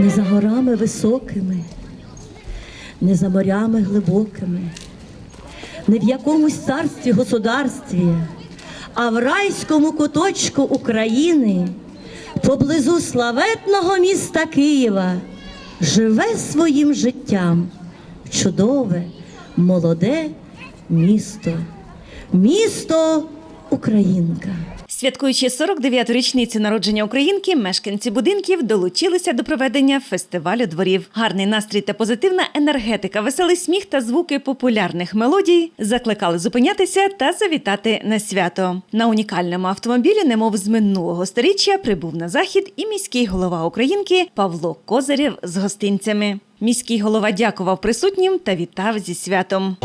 не за горами високими, не за морями глибокими, не в якомусь царстві государстві, а в райському куточку України, поблизу славетного міста Києва, живе своїм життям чудове, молоде місто, місто Українка. Святкуючи 49-ту річницю народження українки, мешканці будинків долучилися до проведення фестивалю дворів. Гарний настрій та позитивна енергетика, веселий сміх та звуки популярних мелодій закликали зупинятися та завітати на свято. На унікальному автомобілі, немов з минулого сторіччя, прибув на захід і міський голова Українки Павло Козирєв з гостинцями. Міський голова дякував присутнім та вітав зі святом.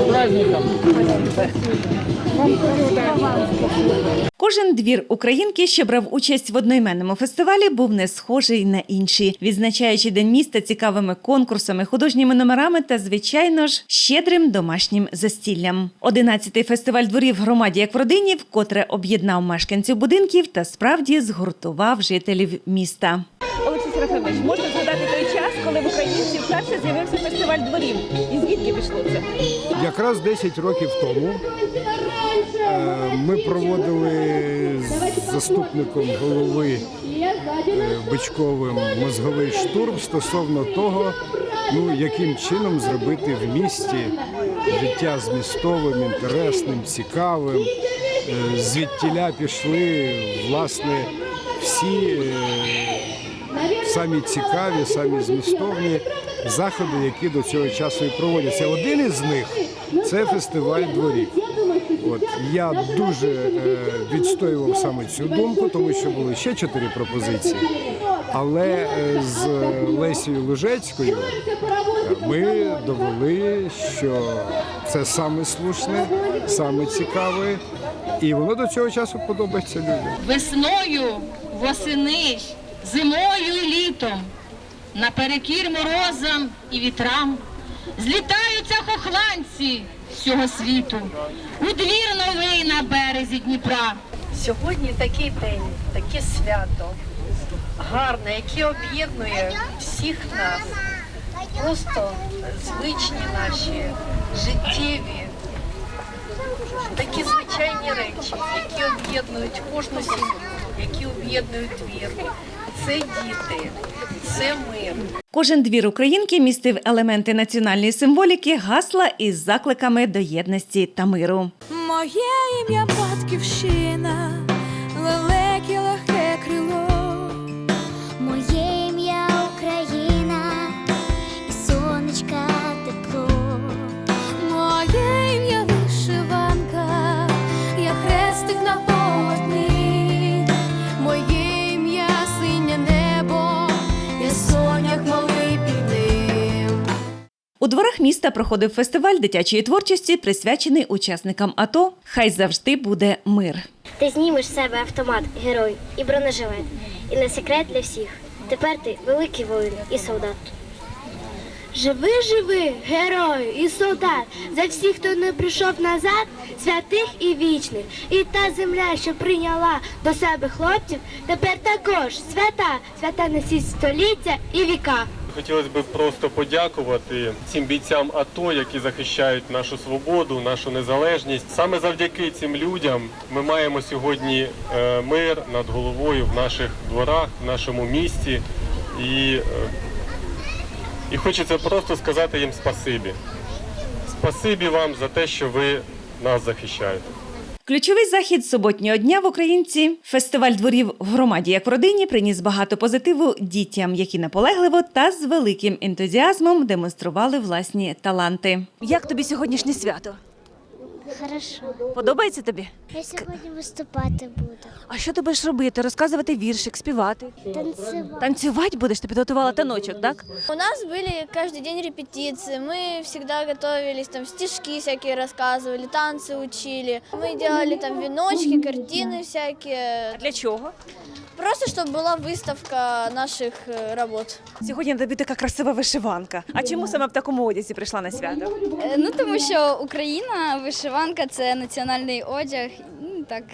Кожен двір українки, що брав участь в одноіменному фестивалі, був не схожий на інші, відзначаючи день міста цікавими конкурсами, художніми номерами та, звичайно ж, щедрим домашнім застіллям. Одинадцятий фестиваль дворів громаді як в родині, вкотре об'єднав мешканців будинків та справді згуртував жителів міста. Олексій Серафимович, можна згадати той час, коли в Українці вперше з'явився фестиваль дворів? І звідки пішло це? Якраз 10 років тому ми проводили з заступником голови е, Бичковим мозговий штурм стосовно того, ну, яким чином зробити в місті життя змістовим, інтересним, цікавим. Е, Звідтіля пішли власне всі е, самі цікаві, самі змістовні заходи, які до цього часу і проводяться. Один із них це фестиваль дворів. От я дуже е, відстоював саме цю думку, тому що були ще чотири пропозиції. Але е, з Лесією Лужецькою е, ми довели, що це саме слушне, саме цікаве, і воно до цього часу подобається людям. весною, восени, зимою і літом, наперекір морозам і вітрам, злітаються хохланці всього світу, у двір новий на березі Дніпра. Сьогодні такий день, таке свято гарне, яке об'єднує всіх нас. Просто звичні наші, життєві, такі звичайні речі, які об'єднують кожну сім'ю, які об'єднують двір. Це діти, це мир. Кожен двір українки містив елементи національної символіки, гасла із закликами до єдності та миру. Моє ім'я батьківщина, міста проходив фестиваль дитячої творчості, присвячений учасникам АТО. Хай завжди буде мир. Ти знімеш з себе автомат, герой і бронежилет. І не секрет для всіх. Тепер ти великий воїн і солдат. Живи, живи, герою і солдат, за всіх, хто не прийшов назад, святих і вічних. І та земля, що прийняла до себе хлопців, тепер також свята, свята на всі століття і віка. Хотілося б просто подякувати цим бійцям АТО, які захищають нашу свободу, нашу незалежність. Саме завдяки цим людям ми маємо сьогодні е, мир над головою в наших дворах, в нашому місті. І, е, і хочеться просто сказати їм спасибі. Спасибі вам за те, що ви нас захищаєте. Ключовий захід суботнього дня в Українці фестиваль дворів в громаді як в родині приніс багато позитиву дітям, які наполегливо та з великим ентузіазмом демонстрували власні таланти. Як тобі сьогоднішнє свято? Хорошо. Подобається тобі? Я сьогодні виступати буду. А що ти будеш робити? Розказувати віршик, співати? Танцювати. Танцювати будеш? Ти підготувала таночок, так? У нас были каждый день репетиции, мы всегда готовились, там стишки всякие рассказывали, танцы учили. Мы делали там веночки, картины всякие. Для чого? Просто чтобы была выставка наших э, работ. Сьогодні на тобі така красива вишиванка. А чому саме в такому одязі прийшла на свято? Ну тому що Україна, вишиванка це національний одяг. Ну, Так.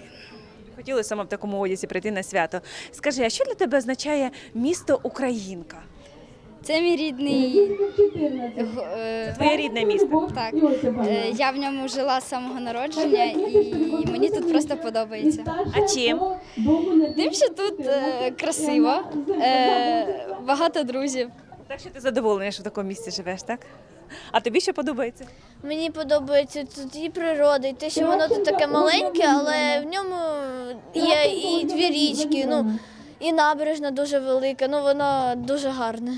Хотіли саме в такому одязі прийти на свято. Скажи, а що для тебе означає місто Українка? Це мій рідний. Твоє рідне місто. Так. Е, Я в ньому жила з самого народження і мені тут просто подобається. А чим? Тим, що тут е, красиво, е, багато друзів. Так що ти задоволена, що в такому місці живеш, так? А тобі що подобається? Мені подобається тут і природа, і те, що воно тут таке маленьке, але в ньому є і дві річки, ну і набережна дуже велика, ну воно дуже гарне.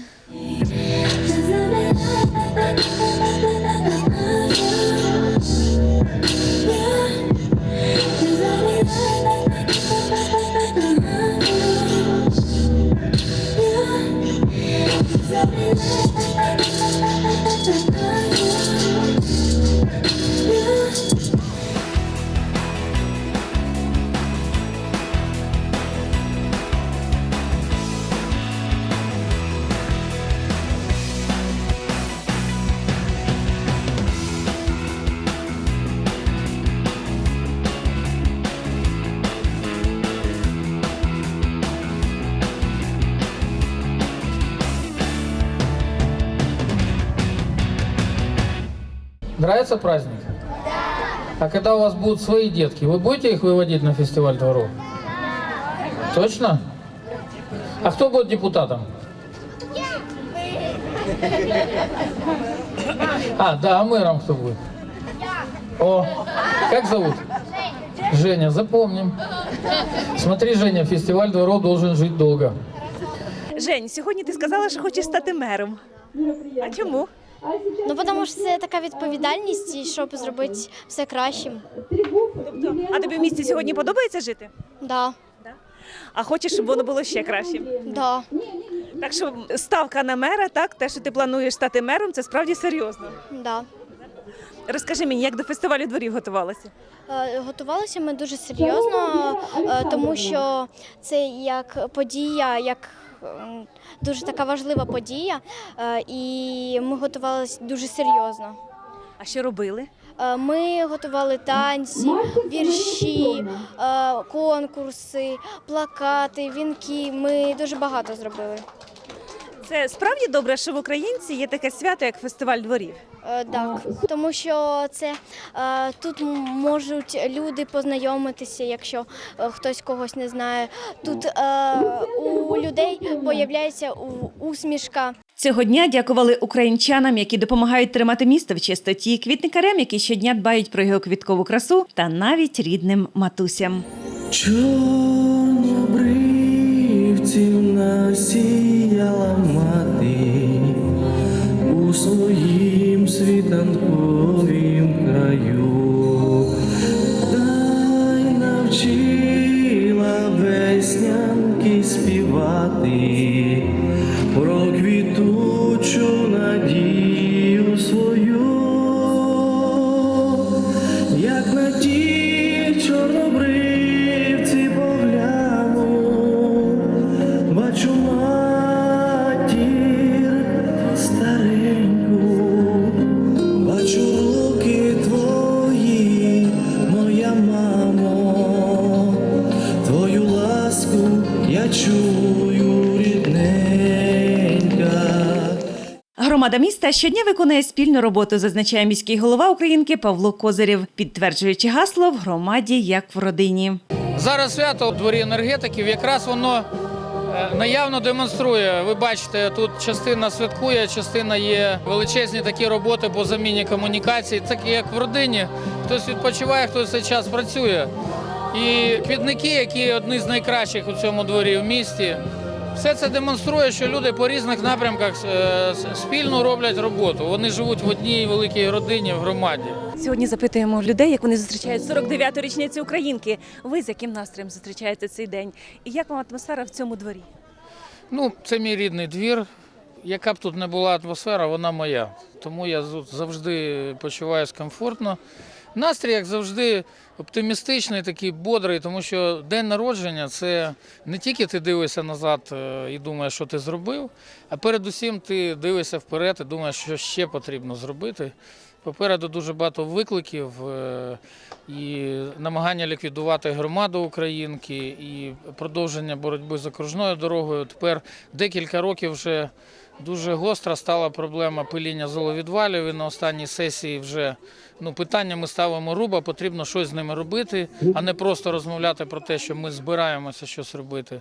Нравится праздник? А когда у вас будут свои детки, вы будете их выводить на фестиваль дворов? Точно? А кто будет депутатом? А, да, а мэром кто будет? О, как зовут? Женя, запомним. Смотри, Женя, фестиваль дворов должен жить долго. Жень, сьогодні ти сказала, що хочеш стати мером. А чому? Ну, тому що це така відповідальність, і щоб зробити все кращим. Тобто, а тобі в місті сьогодні подобається жити? Да, А хочеш, щоб воно було ще кращим? да. Так що ставка на мера, так, те, що ти плануєш стати мером, це справді серйозно. Да. Розкажи мені, як до фестивалю дворів готувалася? Е, Готувалися ми дуже серйозно, е, тому що це як подія, як дуже така важлива подія, е, і ми готувалися дуже серйозно. А що робили? Е, Ми готували танці, вірші, е, конкурси, плакати, вінки. Ми дуже багато зробили. Це справді добре, що в українці є таке свято, як фестиваль дворів. Е, Так, тому що це е, тут можуть люди познайомитися, якщо е, хтось когось не знає. Тут у людей появляється усмішка. Цього дня дякували українчанам, які допомагають тримати місто в чистоті, квітникарям, які щодня дбають про його квіткову красу, та навіть рідним матусям. Чорнобривців насіяла мати у своїм світанковім краю, дай навчила веснянки співати про квітучу надію свою, як на міста щодня виконує спільну роботу, зазначає міський голова Українки Павло Козирєв, підтверджуючи гасло в громаді як в родині. Зараз свято у дворі енергетиків, якраз воно е, наявно демонструє. Ви бачите, тут частина святкує, частина є величезні такі роботи по заміні комунікацій. Так як в родині, хтось відпочиває, хтось цей час працює. І квітники, які одні з найкращих у цьому дворі в місті, все це демонструє, що люди по різних напрямках е, спільно роблять роботу. Вони живуть в одній великій родині в громаді. Сьогодні запитуємо людей, як вони зустрічають 49-ту річницю Українки. Ви з яким настроєм зустрічаєте цей день? І як вам атмосфера в цьому дворі? Ну, це мій рідний двір. Яка б тут не була атмосфера, вона моя. Тому я завжди почуваюся комфортно. Настрій, як завжди, оптимістичний, такий бодрий, тому що день народження це не тільки ти дивишся назад е, і думаєш, що ти зробив, а передусім ти дивишся вперед і думаєш, що ще потрібно зробити. Попереду дуже багато викликів е, і намагання ліквідувати громаду Українки, і продовження боротьби з окружною дорогою. Тепер декілька років вже Дуже гостра стала проблема пиління золовідвалів. І на останній сесії вже ну, питання ми ставимо руба, потрібно щось з ними робити, а не просто розмовляти про те, що ми збираємося щось робити.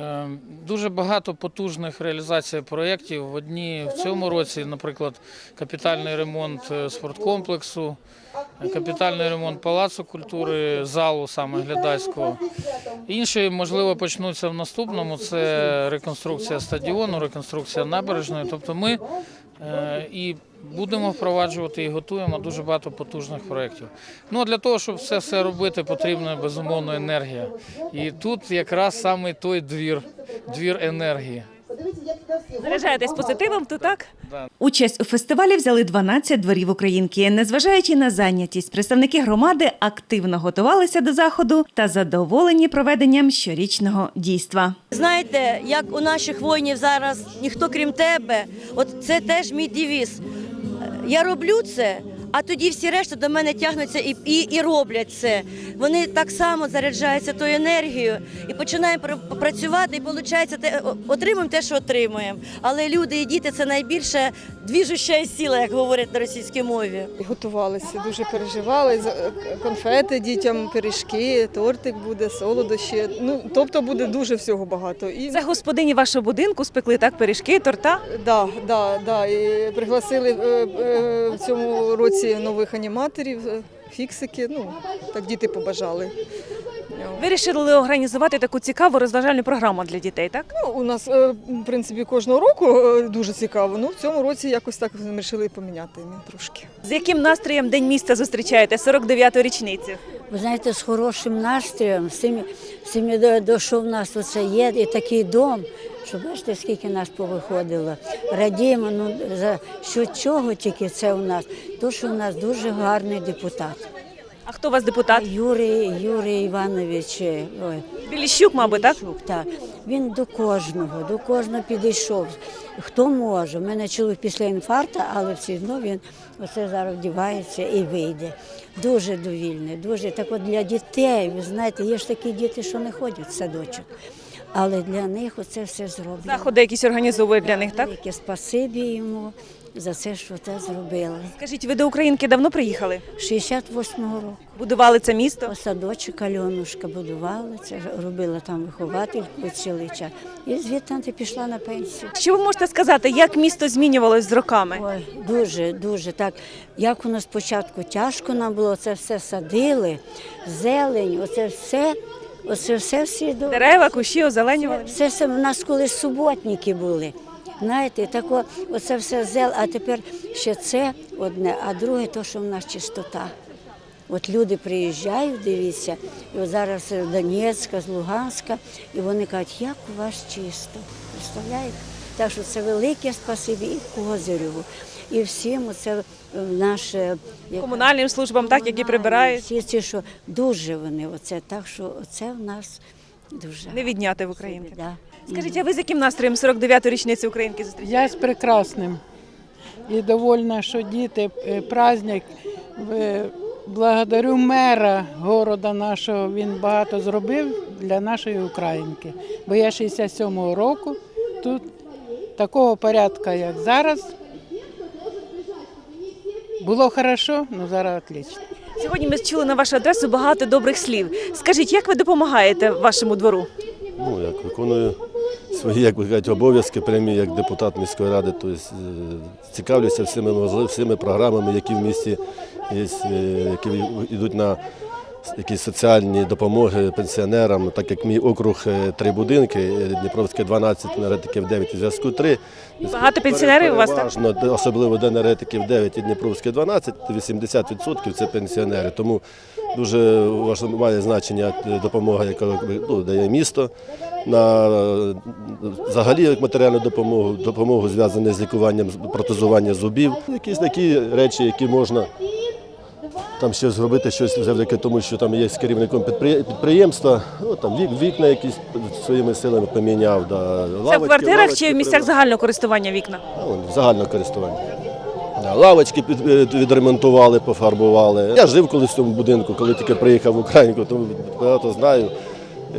Е, Дуже багато потужних реалізацій проєктів. В Одні в цьому році, наприклад, капітальний ремонт е, спорткомплексу, капітальний ремонт палацу культури, залу саме глядацького. Інші, можливо, почнуться в наступному. Це реконструкція стадіону, реконструкція набережної. Тобто ми е, і будемо впроваджувати і готуємо дуже багато потужних проєктів. Ну а для того, щоб це все робити, потрібна безумовно енергія. І тут якраз саме той двір, двір енергії. Заряджаєтесь позитивом, то так? Участь у фестивалі взяли 12 дворів українки. Незважаючи на зайнятість, представники громади активно готувалися до заходу та задоволені проведенням щорічного дійства. Знаєте, як у наших воїнів зараз ніхто крім тебе, от це теж мій девіз. Я роблю це, а тоді всі решта до мене тягнуться і, і, і роблять це. Вони так само заряджаються тою енергією і починаємо працювати, і виходить, те, отримуємо те, що отримуємо. Але люди і діти це найбільше двіжуща сила, як говорять на російській мові. Готувалися, дуже переживали. Конфети дітям, пиріжки, тортик буде, солодощі. Ну, тобто буде дуже всього багато. І Це господині вашого будинку спекли так пиріжки, торта. да, да, да. І пригласили е, е, в цьому році нових аніматорів, е, фіксики. Ну, так діти побажали. Вирішили організувати таку цікаву розважальну програму для дітей, так? Ну, у нас, е, в принципі, кожного року е, дуже цікаво. Ну, в цьому році якось так вирішили поміняти трошки. З яким настроєм День міста зустрічаєте 49-ту річницю? Ви знаєте, з хорошим настроєм, з цим до, до що в нас оце є, і такий дом, що бачите, скільки нас повиходило. Радіємо, ну за що чого тільки це у нас. То, що у нас дуже гарний депутат. А хто у вас депутат? Юрій, Юрій Іванович. е, Ой, Біліщук, мабуть, так? Біліщук, так. Він до кожного, до кожного підійшов. Хто може? У мене чоловік після інфаркту, але все одно він оце зараз вдівається і вийде. Дуже довільний, дуже так от для дітей. Ви знаєте, є ж такі діти, що не ходять в садочок. Але для них оце все зроблено. Заходи якісь організовує для них, так? Велике спасибі йому за це, що це зробили. Скажіть, ви до Українки давно приїхали? 68-го року. Будували це місто? Садочок Альонушка будувала, це робила там виховательку цілий час. І звідти ти пішла на пенсію. Що ви можете сказати, як місто змінювалось з роками? Ой, дуже, дуже так. Як у нас спочатку тяжко нам було, це все садили, зелень, оце все, оце все всі до Дерева, кущі, озеленювали? Все, все в нас колись суботники були. Знаєте, тако, оце все зел, а тепер ще це одне, а друге, то, що в нас чистота. От люди приїжджають, дивіться, і от зараз з Донецька, з Луганська, і вони кажуть, як у вас чисто. Представляєте? Так що це велике спасибі і Козиреву, і всім оце наше Комунальним службам, так, які прибирають. Всі ці, що дуже вони, оце так, що це в нас дуже Не відняти в Українки. Да. Скажіть, а ви з яким настроєм 49-ту річницю Українки зустрічаєте? Я з прекрасним і довольна, що діти е, праздник. Е, Благодарю мера города нашого. Він багато зробив для нашої українки. Бо я 67-го року тут такого порядка, як зараз. Було хорошо, але зараз отлично. Сьогодні ми чули на вашу адресу багато добрих слів. Скажіть, як ви допомагаєте вашому двору? ну, як виконую свої як би кажуть, обов'язки прямі як депутат міської ради, тобто цікавлюся всіми всіми програмами, які в місті є, е, які йдуть на якісь соціальні допомоги пенсіонерам, так як мій округ е, три будинки, е, Дніпровське 12, енергетиків 9 і зв'язку 3. Багато пенсіонерів у вас, так? Особливо де енергетиків 9 і Дніпровське 12, 80% це пенсіонери. Тому дуже має значення допомога, яка ну, дає місто. На е, взагалі матеріальну допомогу, допомогу зв'язану з лікуванням протезування зубів. Якісь такі речі, які можна там ще зробити щось завдяки тому, що там є з керівником підприємства. Ну, там вік, вікна якісь своїми силами поміняв. Да, Це в квартирах лавочки чи в місцях загального користування вікна? Ну, загального користування. Да, Лавочки під- відремонтували, пофарбували. Я жив колись в цьому будинку, коли тільки приїхав в Українку, тому багато знаю,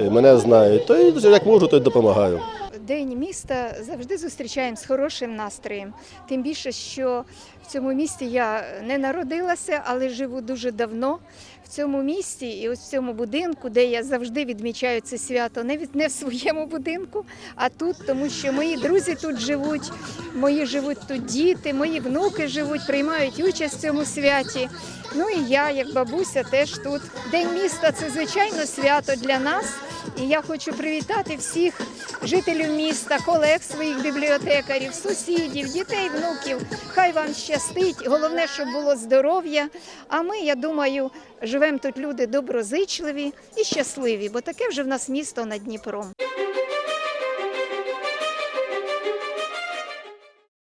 е, мене знають. То як можу, то й допомагаю. День міста завжди зустрічаємо з хорошим настроєм. Тим більше, що в цьому місті я не народилася, але живу дуже давно. В цьому місті і ось в цьому будинку, де я завжди відмічаю це свято, не, від, не в своєму будинку, а тут, тому що мої друзі тут живуть, мої живуть тут діти, мої внуки живуть, приймають участь в цьому святі. Ну і я, як бабуся, теж тут. День міста це звичайно свято для нас. І я хочу привітати всіх жителів міста, колег своїх бібліотекарів, сусідів, дітей, внуків. Хай вам щастить. Головне, щоб було здоров'я. А ми, я думаю, живемо тут люди доброзичливі і щасливі, бо таке вже в нас місто над Дніпром.